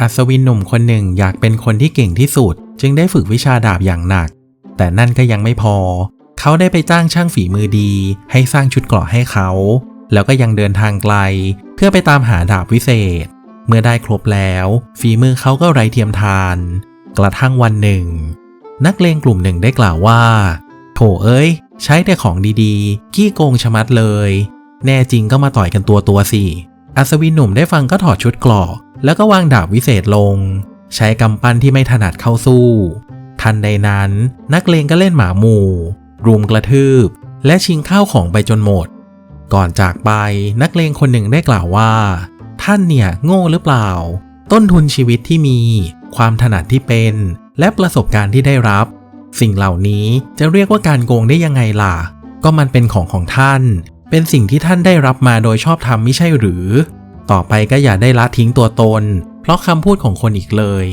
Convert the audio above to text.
อัศวินหนุ่มคนหนึ่งอยากเป็นคนที่เก่งที่สุด จึงได้ฝึกวิชาดาบอย่างหนัก แต่นั่นก็ยังไม่พอ เขาได้ไปจ้างช่างฝีมือดี ให้สร้างชุดเกราะให้เขา แล้วก็ยังเดินทางไกล เพื่อไปตามหาดาบวิเศษ เมื่อได้ครบแล้ว ฝีมือเขาก็ไร้เทียมทาน กระทั่งวันหนึ่ง นักเลงกลุ่มหนึ่งได้กล่าวว่าโถเอ้ย ใช้แต่ของดีๆ ขี้โกงชะมัดเลย แน่จริงก็มาต่อยกันตัวตัวๆสิอัศวินหนุ่มได้ฟังก็ถอดชุดเกราะ แล้วก็วางดาบวิเศษลง ใช้กำปั้นที่ไม่ถนัดเข้าสู้ ทันใดนั้นนักเลงก็เล่นหมาหมู่ รุมกระทืบ และชิงข้าวของไปจนหมด ก่อนจากไปนักเลงคนหนึ่งได้กล่าวว่า ท่านเนี่ยโง่หรือเปล่า ต้นทุนชีวิตที่มี ความถนัดที่เป็น และประสบการณ์ที่ได้รับ สิ่งเหล่านี้จะเรียกว่าการโกงได้ยังไงล่ะ ก็มันเป็นของของท่าน เป็นสิ่งที่ท่านได้รับมาโดยชอบธรรมไม่ใช่หรือ ต่อไปก็อย่าได้ละทิ้งตัวตน เพราะคำพูดของคนอีกเลย